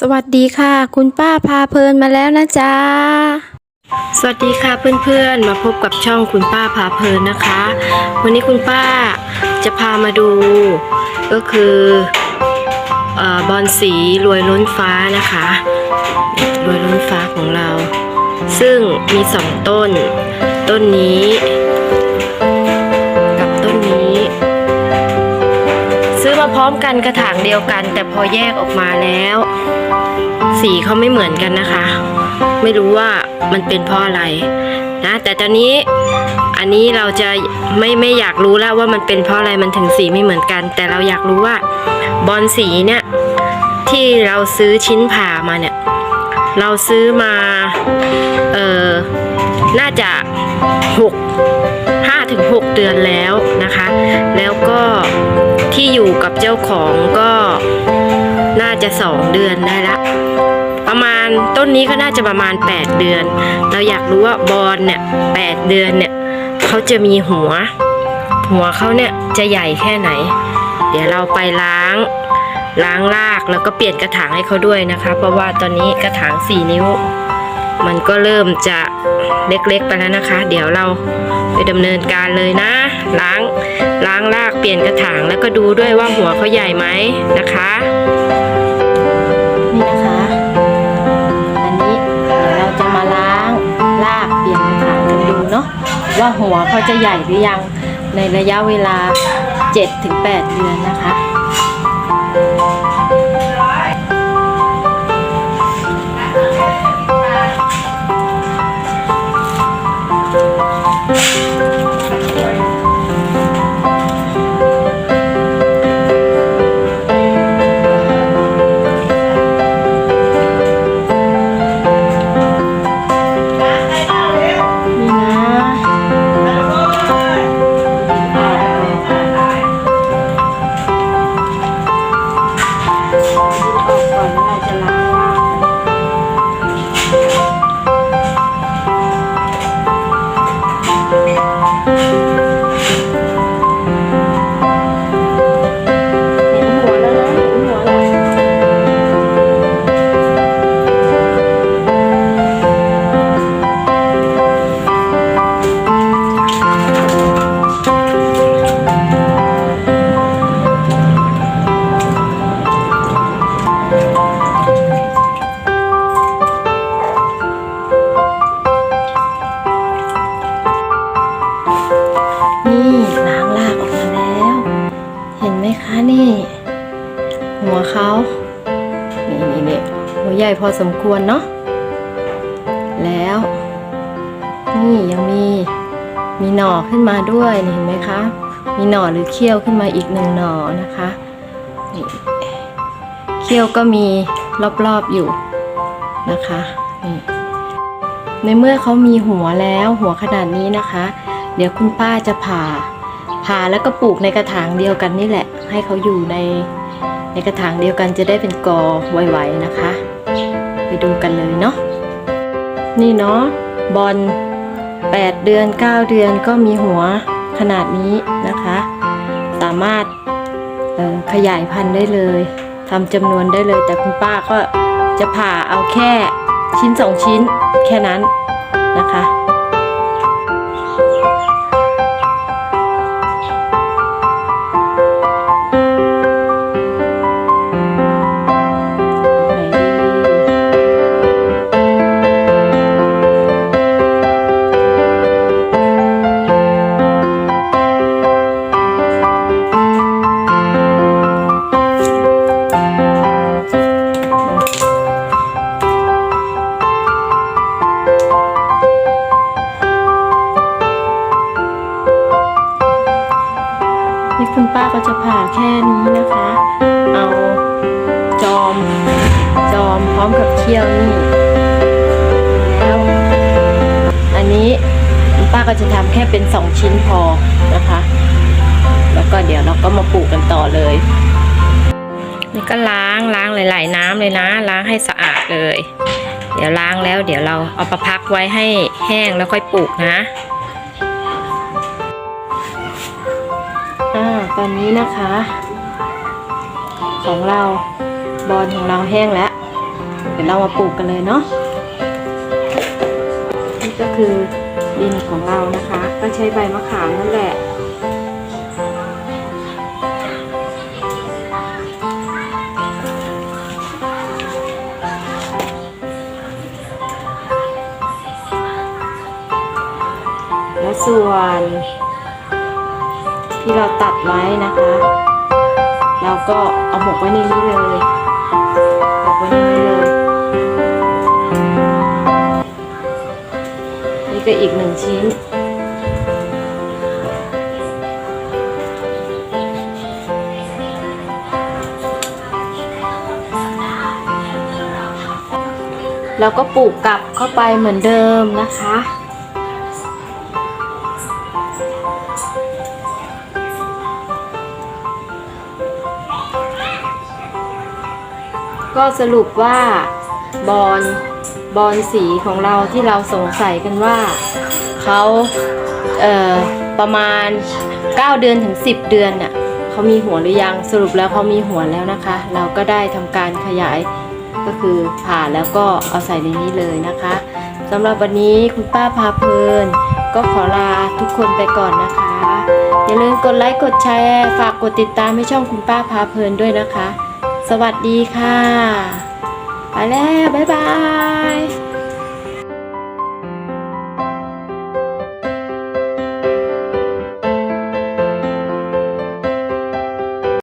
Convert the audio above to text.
สวัสดีค่ะ คุณป้าพาเพลินมาแล้วนะจ๊ะ สวัสดีค่ะเพื่อนๆ มาพบกับช่องคุณป้าพาเพลินนะคะ วันนี้คุณป้าจะพามาดู ก็คือเออบอลสีรวยล้นฟ้านะคะรวยล้นฟ้าของเรา ซึ่งมีสองต้น ต้นนี้กับต้นนี้ซื้อมาพร้อมกันกระถางเดียวกัน แต่พอแยกออกมาแล้ว สีเขาไม่เหมือนกันนะคะ ไม่รู้ว่ามันเป็นเพราะอะไรนะแต่ตอนนี้อันนี้เราจะไม่ไม่อยากรู้แล้วว่ามันเป็นเพราะอะไรมันถึงสีไม่เหมือนกัน แต่เราอยากรู้ว่าบอลสีเนี่ยที่เราซื้อชิ้นผ่ามาเนี่ยเราซื้อมาเออน่าจะหกห้าถึงหกเดือนแล้วนะคะ แล้วก็ที่อยู่กับเจ้าของก็น่าจะสองเดือนได้ละ ประมาณต้นนี้ก็น่าจะประมาณ 8 เดือน เราอยากรู้ว่าบอลเนี่ย8เดือนเนี่ยเขาจะมีหัว หัวเขาเนี่ยจะใหญ่แค่ไหน เดี๋ยวเราไปล้าง ล้างรากแล้วก็เปลี่ยนกระถางให้เขาด้วยนะคะ เพราะว่าตอนนี้กระถาง 4 นิ้ว มันก็เริ่มจะเล็กๆไปแล้วนะคะ เดี๋ยวเราไปดำเนินการเลยนะ ล้างล้างรากเปลี่ยนกระถางแล้วก็ดูด้วยว่าหัวเขาใหญ่ไหมนะคะนี่นะคะ ว่าหัวเขาจะใหญ่หรือยังในระยะเวลา 7-8 เดือนนะคะ คะนี่ หัวเขานี่นี่นี่หัวใหญ่พอสมควรเนาะแล้ว นี่ยังมีมีหน่อขึ้นมาด้วยเห็นไหมคะ มีหน่อหรือเขี้ยวขึ้นมาอีกหนึ่งหน่อนะคะนี่เขี้ยวก็มีรอบๆอยู่นะคะนี่ในเมื่อเขามีหัวแล้วหัวขนาดนี้นะคะ เดี๋ยวคุณป้าจะผ่า ผ่าแล้วก็ปลูกในกระถางเดียวกันนี่แหละ ให้เขาอยู่ในในกระถางเดียวกันจะได้เป็นกอไวๆนะคะ ไปดูกันเลยเนาะนี่เนาะบอล8 เดือน 9 เดือนก็มีหัวขนาดนี้นะคะ สามารถออขยายพันธุ์ได้เลยทำจำนวนได้เลย แต่คุณป้าก็จะผ่าเอาแค่ชิ้นสองชิ้นแค่นั้นนะคะ นี่คุณป้าก็จะผ่าแค่นี้นะคะ เอาจอม จอมพร้อมกับเขี้ยวนี่แล้วอันนี้คุณป้าก็จะทำแค่เป็นสองชิ้นพอนะคะ แล้วก็เดี๋ยวเราก็มาปลูกกันต่อเลย นี่ก็ล้างล้างหลาย ๆ น้ำเลยนะ ล้างให้สะอาดเลย เดี๋ยวล้างแล้ว เดี๋ยวเราเอาไปพักไว้ให้แห้งแล้วค่อยปลูกนะ ตอนนี้นะคะ ของเราบอลของเราแห้งแล้ว เดี๋ยวเรามาปลูกกันเลยเนาะนี่ก็คือดินของเรานะคะ ก็ใช้ใบมะขามนั่นแหละและส่วน ที่เราตัดไว้นะคะเราก็เอาหมกไว้ในนี้เลยหมกไว้ในนี้เลย นี่ก็อีกหนึ่งชิ้นแล้วก็ปลูกกลับเข้าไปเหมือนเดิมนะคะ ก็สรุปว่าบอลบอลสีของเราที่เราสงสัยกันว่าเขาเอ่อประมาณ 9 เดือนถึง 10 เดือนน่ะเขามีหัวหรือยังสรุปแล้วเขามีหัวแล้วนะคะ เราก็ได้ทำการขยายก็คือผ่าแล้วก็เอาใส่ในนี้เลยนะคะสำหรับวันนี้คุณป้าพาเพลิน ก็ขอลาทุกคนไปก่อนนะคะ อย่าลืมกดไลค์กดแชร์ ฝากกดติดตามให้ช่องคุณป้าพาเพลินด้วยนะคะ สวัสดีค่ะ ไปแล้ว บ๊ายบาย